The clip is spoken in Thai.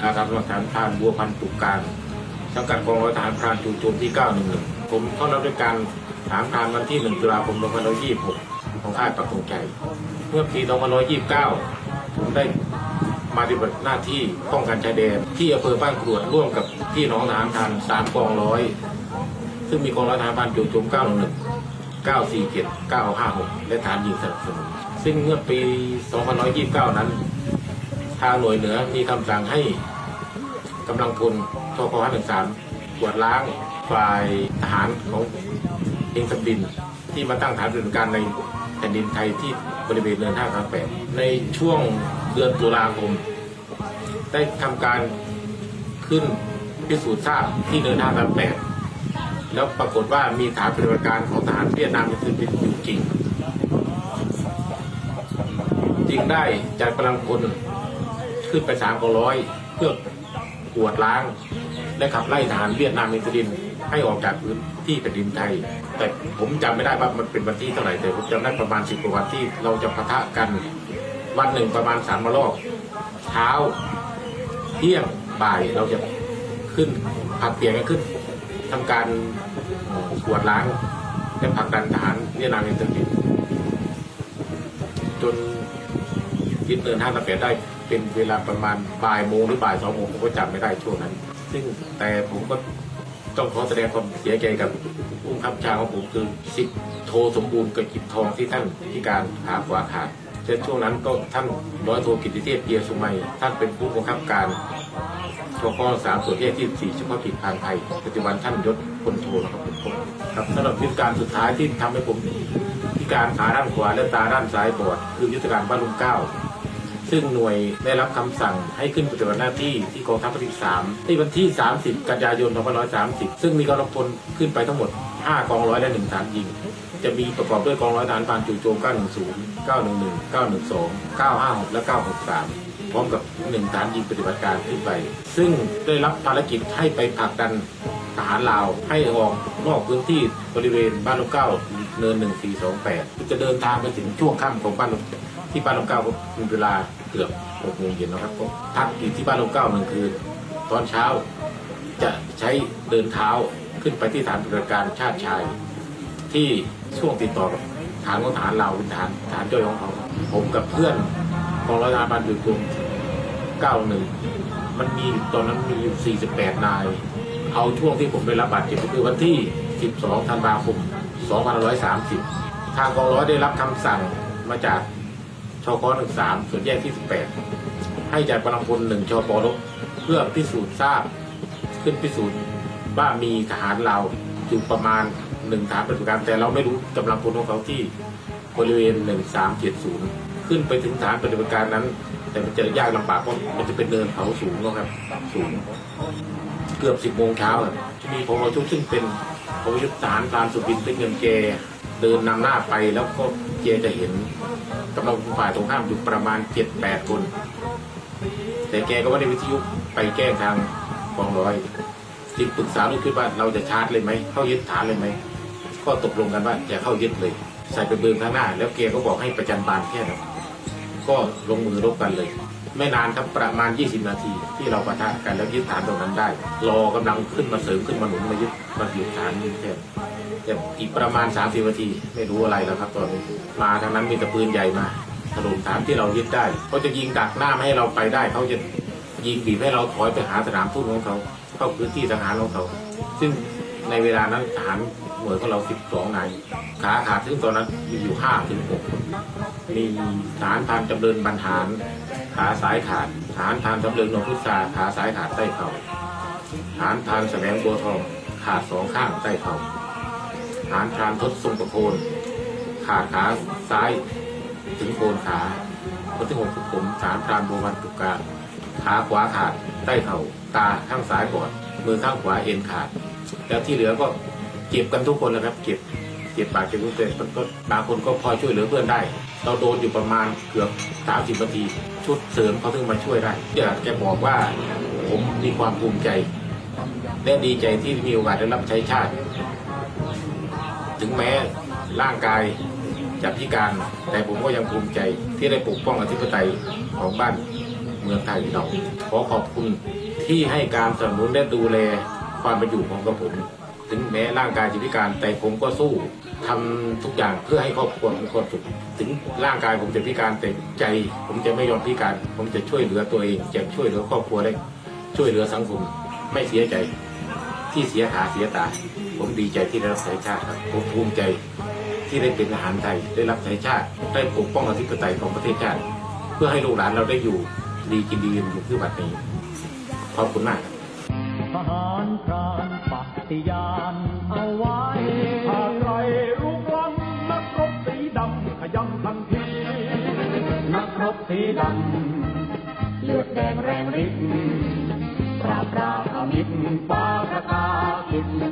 ครับผมอดีตอาสาสมัครทหารพรานบัวพันธุ์ตุกการสังกัดกองร้อยทหารพรานจู่โจมที่ 911 ผมเข้ารับราชการทหารพรานวันที่ 1 ตุลาคม 2526 ของค่ายปักธงชัยเมื่อปี 2529 ผมได้มาปฏิบัติหน้าที่ป้องกันชายแดนที่อำเภอบ้านกรวดร่วมกับพี่น้องทหารพรานสามกองร้อย ซึ่งมีกองร้อยทหารพรานจู่โจม 911 947 956 และฐานยิงสนับสนุนซึ่งเมื่อปี 2529 นั้น ทางหน่วยเหนือมีคำสั่งให้กำลังพลทพ513ตรวจล้างฝ่ายทหารของเองสับดิน ที่มาตั้งฐานปฏิบัติการในแผ่นดินไทยที่บริเวณเนินท่าคาแปดในช่วงเดือนตุลาคม ได้ทำการขึ้นพิสูจน์ทราบที่เนินท่าคาแปดแล้วปรากฏว่ามีฐานปฏิบัติการของทหารเวียดนามเป็นอยู่จริง จึงได้จัดกำลังพล ขึ้นไปสามกองร้อยเพื่อกวดล้าง และขับไล่ทหารเวียดนามอินทรินให้ออกจากพื้นที่แผ่นดินไทย แต่ผมจำไม่ได้ว่ามันเป็นวันที่เท่าไหร่แต่ผมจำได้ประมาณสิบกว่าวันที่เราจะปะทะกันวันหนึ่งประมาณสามรอบเช้าเที่ยงบ่ายเราจะขึ้นผัดเปลี่ยนกันขึ้นทำการเอ่อกวดล้างและผักดันทหารเวียดนามอินทรินจนยึดเนินห้าตะเปียได้ เป็นเวลาประมาณบ่ายโมงหรือบ่ายสองโมงผมก็จำไม่ได้ช่วงนั้น ซึ่งแต่ผมก็ต้องขอแสดงความเสียใจกับผู้บังคับบัญชาของผมคือสิบโทสมบูรณ์กับกิจทองที่ท่านพิการขาขวาขาดเช่นช่วงนั้นก็ท่านร้อยโทกิตติเทพเกียรติสุไมยท่านเป็นผู้บังคับการชกสามส่วนแยกที่สี่เฉพาะกิจพรานไทยปัจจุบันท่านยศพลโทนะครับผมครับสำหรับยุทธการสุดท้ายที่ทำให้ผมพิการขาด้านขวาและตาด้านซ้ายบอด คือยุทธการบ้านลุงเก้า ซึ่งหน่วยได้รับคำสั่งให้ขึ้นปฏิบัติหน้าที่ที่กองทัพภาคที่3ที่วันที่ 30 กันยายน 2530 ซึ่งมีกำลังพลขึ้นไปทั้งหมด 5 กองร้อยและ1ฐานยิง จะมีประกอบด้วยกองร้อยฐานพานจู่โจม 910 911 912 956 และ 963พร้อมกับ1ฐานยิงปฏิบัติการขึ้นไป ซึ่งได้รับภารกิจให้ไปผลักดันทหารลาวให้ออกนอกพื้นที่บริเวณบ้านลูกเก้าเนิน 1428จะเดินทางไปถึงช่วงค่ำของบ้านลูก ที่บ้านลูกเก้าก็เป็นเวลาเกือบ6โมงเย็นนะครับก็พักอยู่ที่บ้านลูกเก้าหนึ่งคืนตอนเช้าจะใช้เดินเท้าขึ้นไปที่ฐานปฏิบัติการชาติชาย ที่ช่วงติดต่อกับฐานของฐานเราเป็นฐานฐานย่อยของเขาผมกับเพื่อนกองร้อยทหารบานอยู่กลุ่ม91 มันมีตอนนั้นมีอยู่48 นาย เอาช่วงที่ผมได้รับบาดเจ็บก็คือวันที่ 12 ธันวาคม 2530 ทางกองร้อยได้รับคำสั่งมาจาก ชก13ส่วนแยกที่18ให้จัดกำลังพลหนึ่งชปรบเพื่อพิสูจน์ทราบ ขึ้นพิสูจน์ว่ามีทหารเราอยู่ประมาณหนึ่งฐานปฏิบัติการแต่เราไม่รู้กำลังพลของเขาที่บริเวณ1370ขึ้นไปถึงฐานปฏิบัติการนั้น แต่มันจะยากลำบากเพราะมันจะเป็นเนินเขาสูงนะครับสูงเกือบ10โมงเช้าอะมีพลชุดซึ่งเป็นพลยุทธทหารพานสุบินเป็นเงินเจ เดินนำหน้าไปแล้วก็เจจะเห็นกำลังฝ่ายตรงข้ามอยู่ประมาณ7-8คน แต่แกก็ไม่ได้วิทยุไปแก้งทางกองร้อยจึงปรึกษาลูกขึ้นว่าเราจะชาร์จเลยไหมเข้ายึดฐานเลยไหมก็ตกลงกันว่าจะเข้ายึดเลย ใส่ไปเบิงข้างหน้า แล้วแกก็บอกให้ประจันบานแค่นั้นก็ลงมือรบกันเลย ไม่นานครับประมาณ 20 นาที ที่เราปะทะกันแล้วยึดฐานตรงนั้นได้ รอกำลังขึ้นมาเสริมขึ้นมาหนุนมายึดมายึดฐานนี่แค่ แต่อีกประมาณ30นาทีไม่รู้อะไรแล้วครับตอนนี้มาทางนั้นมีแต่ปืนใหญ่มาถล่มฐานที่เรายึดได้เขาจะยิงดักหน้าไม่ให้เราไปได้เขาจะยิงบีบให้เราถอยไปหาสนามทุ่งของเขาเข้าพื้นที่ทหารของเขา ซึ่งในเวลานั้นทหารหน่วยของเรา12นายขาขาดซึ่งตอนนั้นมีอยู่5ถึง6คนมีฐานพานจำเริญบรรหารขาซ้ายขาดฐานพานจำเริญนพุทธาขาซ้ายขาดใต้เข่าฐานพานแสวงบัวทองขาดสองข้างใต้เข่า ฐานพานทศทรงประโคนขาดขาซ้ายถึงโคนขาคนที่หกคือผมฐานพรานบัววันตุกการขาขวาขาดใต้เข่าตาข้างซ้ายบอดมือข้างขวาเอ็นขาด แล้วที่เหลือก็เจ็บกันทุกคนนะครับเจ็บเจ็บบาดเจ็บทุกคนมันก็บางคนก็พอช่วยเหลือเพื่อนได้ เราโดนอยู่ประมาณเกือบ30นาที ชุดเสริมเขาถึงมาช่วยได้อยากบอกว่าผมมีความภูมิใจ และดีใจที่มีโอกาสได้รับใช้ชาติ ถึงแม้ร่างกายจะพิการ แต่ผมก็ยังภูมิใจที่ได้ปกป้องอธิปไตยของบ้านเมืองไทยเราขอขอบคุณที่ให้การสนับสนุนและดูแลความเป็นอยู่ของกระผม ถึงแม้ร่างกายจะพิการแต่ผมก็สู้ทำทุกอย่างเพื่อให้ครอบครัวมีความสุขถึงร่างกายผมจะพิการแต่ใจ ผมจะไม่ยอมพิการ ผมจะช่วยเหลือตัวเองจะช่วยเหลือครอบครัวได้ช่วยเหลือสังคม ไม่เสียใจ ที่เสียหาเสียตา ผมดีใจที่ได้รับใช้ชาติครับผมภูมิใจที่ได้เป็นทหารไทยได้รับใช้ชาติ ได้ปกป้องอธิปไตยของประเทศชาติ เพื่อให้ลูกหลานเราได้อยู่ดีกินดีอยู่ที่บัดนี้ขอบคุณมากครับทหารพรานปฏิญาณเอาไว้หากใครลุกล้ำนักรบสีดำขยำทันทีนักรบสีดำเลือดแดงแรงฤทธิ์ปราบปรามอมิตรฟ้าประกาศิทธิ์